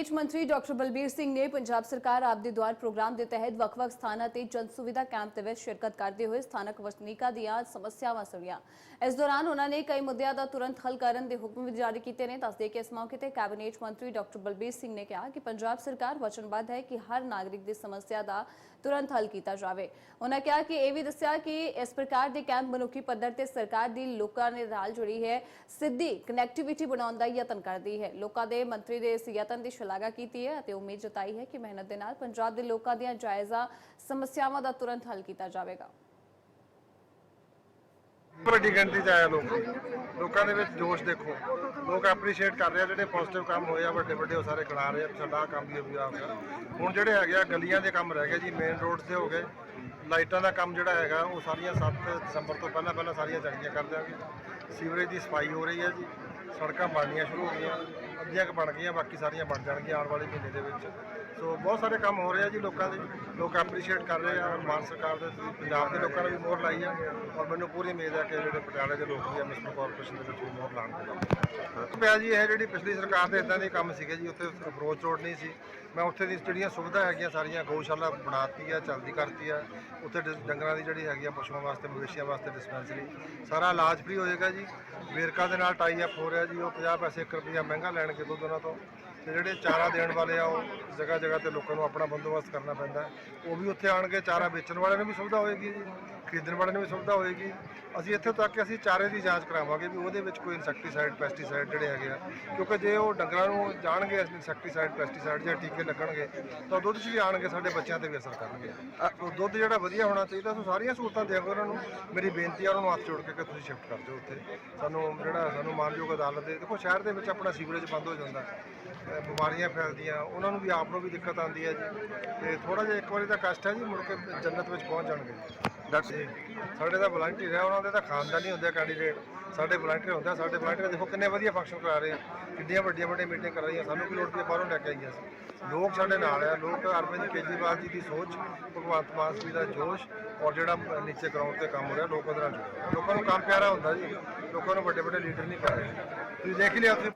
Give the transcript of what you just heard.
Cabinet ਮੰਤਰੀ doctor Balbir Singh ਨੇ ਪੰਜਾਬ ਸਰਕਾਰ ਆਪ ਦੇ ਦੁਆਰ ਪ੍ਰੋਗਰਾਮ ਦੇ ਤਹਿਤ ਵੱਖ-ਵੱਖ ਸਥਾਨਾਂ ਤੇ ਜਨ ਸੁਵਿਧਾ ਕੈਂਪ ਦੇ ਵਿੱਚ ਸ਼ਿਰਕਤ ਕਰਦੇ ਹੋਏ ਸਥਾਨਕ ਵਸਨੀਕਾਂ ਦੀਆਂ ਸਮੱਸਿਆਵਾਂ ਸੁਣੀਆਂ। ਇਸ ਦੌਰਾਨ ਉਹਨਾਂ ਨੇ ਕਈ ਮੁੱਦਿਆਂ ਦਾ ਤੁਰੰਤ ਹੱਲ ਕਰਨ ਦੇ ਹੁਕਮ ਵੀ ਜਾਰੀ ਕੀਤੇ ਨੇ। ਦੱਸਦੇ ਕਿ ਇਸ ਮੌਕੇ ਤੇ ਕੈਬਨਿਟ ਮੰਤਰੀ ਡਾਕਟਰ ਬਲਬੀਰ ਸਿੰਘ ਨੇ ਕਿਹਾ ਕਿ ਪੰਜਾਬ ਸਰਕਾਰ ਵਚਨਬੱਧ ਹੈ ਕਿ ਹਰ ਨਾਗਰਿਕ ਦੀ ਸਮੱਸਿਆ ਦਾ ਤੁਰੰਤ ਹੱਲ ਕੀਤਾ ਜਾਵੇ। ਉਹਨਾਂ ਕਿਹਾ ਕਿ ਇਹ ਵੀ ਦੱਸਿਆ ਕਿ ਇਸ ਪ੍ਰਕਾਰ ਦੇ ਕੈਂਪ ਮਨੁੱਖੀ ਪੱਧਰ ਤੇ ਸਰਕਾਰ ਦੀ ਲੋਕਾਂ ਦੇ ਨਾਲ ਜੁੜੀ ਹੈ, ਸਿੱਧੀ ਕਨੈਕਟੀਵਿਟੀ ਬਣਾਉਣ ਦਾ ਯਤਨ ਕਰਦੀ ਹੈ। ਲੋਕਾਂ ਦੇ ਮੰਤਰੀ ਦੇ ਇਸ ਯਤਨ ਦੀ ਸ਼ਲਾਘਾ ਕੀਤੀ ਹੈ ਅਤੇ ਉਮੀਦ ਜਤਾਈ ਹੈ ਕਿ ਮਿਹਨਤ ਦੇ ਨਾਲ ਪੰਜਾਬ ਦੇ ਲੋਕਾਂ ਦੀਆਂ ਜਾਇਜ਼ਾ ਸਮੱਸਿਆਵਾਂ ਦਾ ਤੁਰੰਤ ਹੱਲ ਕੀਤਾ ਜਾਵੇਗਾ। ਵੱਡੀ ਗਿਣਤੀ 'ਚ ਆਇਆ ਲੋਕ। ਲੋਕਾਂ ਦੇ ਵਿੱਚ ਜੋਸ਼ ਦੇਖੋ। ਲੋਕ ਐਪਰੀਸ਼ੀਏਟ ਕਰ ਰਹੇ ਆ ਜਿਹੜੇ ਪੋਜ਼ਿਟਿਵ ਕੰਮ ਹੋਏ ਆ, ਵੱਡੇ ਵੱਡੇ ਉਹ ਸਾਰੇ ਗਿਣਾ ਰਹੇ ਆ, ਸਾਡਾ ਕੰਮ ਵੀ ਵੀ ਹੁਣ ਜਿਹੜੇ ਹੈਗੇ ਆ, ਗਲੀਆਂ ਦੇ ਕੰਮ ਰਹਿ ਗਏ ਜੀ ਮੇਨ ਰੋਡਸ ਦੇ ਹੋ ਗਏ। ਲਾਈਟਾਂ ਦਾ ਕੰਮ ਜਿਹੜਾ ਹੈਗਾ, ਉਹ ਸਾਰੀਆਂ 7 ਦਸੰਬਰ ਤੋਂ ਪਹਿਲਾਂ ਪਹਿਲਾਂ ਸਾਰੀਆਂ ਚੰਗੀਆਂ ਕਰ ਦਿਆਂਗੇ ਸੀਵਰੇਜ ਦੀ ਸਫ਼ਾਈ ਹੋ ਰਹੀ ਹੈ ਜੀ, ਸੜਕਾਂ ਬਣਨੀਆਂ ਸ਼ੁਰੂ ਹੋ ਗਈਆਂ। ਅੱਧੀਆਂ ਕੁ ਬਣ ਗਈਆਂ, ਬਾਕੀ ਸਾਰੀਆਂ ਬਣ ਜਾਣਗੀਆਂ ਆਉਣ ਵਾਲੇ ਮਹੀਨੇ ਦੇ ਵਿੱਚ। ਸੋ ਬਹੁਤ ਸਾਰੇ ਕੰਮ ਹੋ ਰਹੇ ਆ ਜੀ ਲੋਕਾਂ ਦੇ, ਲੋਕ ਐਪਰੀਸ਼ੀਏਟ ਕਰ ਰਹੇ ਆ, ਮਾਨ ਸਰਕਾਰ ਦੇ, ਤੁਸੀਂ ਪੰਜਾਬ ਦੇ ਲੋਕਾਂ ਨੇ ਵੀ ਮੋਹਰ ਲਾਈ ਆ ਔਰ ਮੈਨੂੰ ਪੂਰੀ ਉਮੀਦ ਹੈ ਕਿ ਜਿਹੜੇ ਪਟਿਆਲੇ ਦੇ ਲੋਕ ਵੀ ਆ, ਮਿਸਟਰ ਕਾਰਪੋਰੇਸ਼ਨ ਦੇ ਵਿੱਚ ਵੀ ਮੋਹਰ ਲਾਣਗੇ ਪਿਆ ਜੀ, ਇਹ ਜਿਹੜੀ ਪਿਛਲੀ ਸਰਕਾਰ ਦੇ ਇਦਾਂ ਦੇ ਕੰਮ ਸੀਗੇ ਜੀ, ਉੱਥੇ ਅਪਰੋਚ ਰੋਡ ਨਹੀਂ ਸੀ। ਮੈਂ ਉੱਥੇ ਦੀ ਜਿਹੜੀਆਂ ਸੁਵਿਧਾ ਹੈਗੀਆਂ ਸਾਰੀਆਂ, ਗਊਸ਼ਾਲਾ ਬਣਾਤੀ ਆ, ਚੱਲਦੀ ਕਰਤੀ ਆ, ਉੱਥੇ ਡੰਗਰਾਂ ਦੀ ਜਿਹੜੀ ਹੈਗੀ ਆ, ਪਸ਼ੂਆਂ ਵਾਸਤੇ, ਮਵੇਸ਼ੀਆਂ ਵਾਸਤੇ ਡਿਸਪੈਂਸਰੀ ਸਾਰਾ ਇਲਾਜ ਫ੍ਰੀ ਹੋਏਗਾ ਜੀ। ਵੇਰਕਾ ਦੇ ਨਾਲ ਟਾਈ ਅਪ ਹੋ ਰਿਹਾ ਜੀ, ਉਹ 50 ਪੈਸੇ 1 ਰੁਪਿਆ ਮਹਿੰਗਾ ਲੈਣਗੇ ਦੁੱਧ ਉਹਨਾਂ ਤੋਂ। ਤੇ ਜਿਹੜੇ ਚਾਰਾ ਦੇਣ ਵਾਲੇ ਆ, ਉਹ ਜਗ੍ਹਾ ਜਗ੍ਹਾ ਤੇ ਲੋਕਾਂ ਨੂੰ ਆਪਣਾ ਬੰਦੋਬਸਤ ਕਰਨਾ ਪੈਂਦਾ ਉਹ ਵੀ ਉੱਥੇ ਆਣਗੇ ਚਾਰਾ ਵੇਚਣ ਵਾਲਿਆਂ ਨੂੰ ਵੀ ਸੁਵਿਧਾ ਹੋਏਗੀ ਜੀ, ਖਰੀਦਣ ਵਾਲਿਆਂ ਨੂੰ ਵੀ ਸੁਵਿਧਾ ਹੋਏਗੀ। ਅਸੀਂ ਇੱਥੇ ਤੱਕ ਕਿ ਅਸੀਂ ਚਾਰੇ ਦੀ ਜਾਂਚ ਕਰਾਵਾਂਗੇ ਵੀ ਉਹਦੇ ਵਿੱਚ ਕੋਈ ਇਨਸੈਕਟੀਸਾਈਡ, ਪੈਸਟੀਸਾਈਡ ਜਿਹੜੇ ਹੈਗੇ ਆ, ਕਿਉਂਕਿ ਜੇ ਉਹ ਡੰਗਰਾਂ ਨੂੰ ਜਾਣਗੇ, ਇਨਸੈਕਟੀਸਾਈਡ, ਪੈਸਟੀਸਾਈਡ ਜਾਂ ਟੀਕੇ ਲੱਗਣਗੇ, ਤਾਂ ਦੁੱਧ 'ਚ ਵੀ ਆਣਗੇ ਸਾਡੇ ਬੱਚਿਆਂ ਤੇ ਵੀ ਅਸਰ ਕਰਨਗੇ। ਸੋ ਦੁੱਧ ਜਿਹੜਾ ਵਧੀਆ ਹੋਣਾ ਚਾਹੀਦਾ ਸੋ ਸਾਰੀਆਂ ਸਹੂਲਤਾਂ ਦੇਵਾਂਗੇ ਉਹਨਾਂ ਨੂੰ। ਮੇਰੀ ਬੇਨਤੀ ਆ, ਉਹਨਾਂ ਨੂੰ ਹੱਥ ਜੋੜ ਕੇ ਕਿ ਤੁਸੀਂ ਸ਼ਿਫਟ ਕਰ ਦਿਓ ਉੱਥੇ। ਸਾਨੂੰ ਜਿਹੜਾ, ਸਾਨੂੰ ਮਾਨਯੋਗ ਅਦਾਲਤ ਦੇ, ਦੇਖੋ ਸ਼ਹਿਰ ਦੇ ਵਿੱਚ ਆਪਣਾ ਸੀਵਰੇਜ ਬੰਦ ਹੋ ਜਾਂਦਾ। ਅਹ ਬਿਮਾਰੀਆਂ ਫੈਲਦੀਆਂ। ਉਹਨਾਂ ਨੂੰ ਵੀ ਆਪ ਨੂੰ ਵੀ ਦਿੱਕਤ ਆਉਂਦੀ ਹੈ ਜੀ। ਤੇ ਥੋੜਾ ਜਿਹਾ ਇੱਕ ਵਾਰੀ ਦਾ ਕਸ਼ਟ ਹੈ ਜੀ ਮੁੜ ਕੇ ਜੰਨਤ ਵਿੱਚ ਪਹੁੰਚ ਜਾਣਗੇ ਡਾਕਟਰ ਜੀ। ਸਾਡੇ ਦਾ ਵਲੰਟੀਅਰ ਹੈ ਉਹਨਾਂ ਦੇ ਤਾਂ ਖਾਨਦਾਨੀ ਹੁੰਦੇ ਕੈਂਡੀਡੇਟ ਸਾਡੇ ਵਲੰਟੀਅਰ ਹੁੰਦਾ ਸਾਡੇ ਵਲੰਟੀਅਰ ਦੇਖੋ ਕਿੰਨੇ ਵਧੀਆ ਫੰਕਸ਼ਨ ਕਰਾ ਰਹੇ ਆ। ਕਿੰਨੀਆਂ ਵੱਡੀਆਂ ਵੱਡੀਆਂ ਮੀਟਿੰਗ ਕਰ ਰਹੀਆਂ ਸਾਨੂੰ ਵੀ ਲੋੜ ਪਈ ਬਾਹਰੋਂ ਲੈ ਕੇ ਆਈਆਂ ਸੀ ਲੋਕ ਸਾਡੇ ਨਾਲ ਆ ਲੋਕ ਅਰਵਿੰਦ ਕੇਜਰੀਵਾਲ ਜੀ ਦੀ ਸੋਚ ਭਗਵੰਤ ਮਾਨ ਜੀ ਦਾ ਜੋਸ਼ ਔਰ ਜਿਹੜਾ ਨੀਚੇ ਗਰਾਊਂਡ ਤੇ ਕੰਮ ਹੋ ਰਿਹਾ ਲੋਕ ਉਹਦੇ ਨਾਲ ਜੁੜੇ। ਲੋਕਾਂ ਨੂੰ ਕੰਮ ਪਿਆਰਾ ਹੁੰਦਾ ਜੀ। ਲੋਕਾਂ ਨੂੰ ਵੱਡੇ ਵੱਡੇ ਲੀਡਰ ਨਹੀਂ ਪਿਆਰੇ ਤੁਸੀਂ ਦੇਖ ਹੀ ਲਿਆ ਤੁਸੀਂ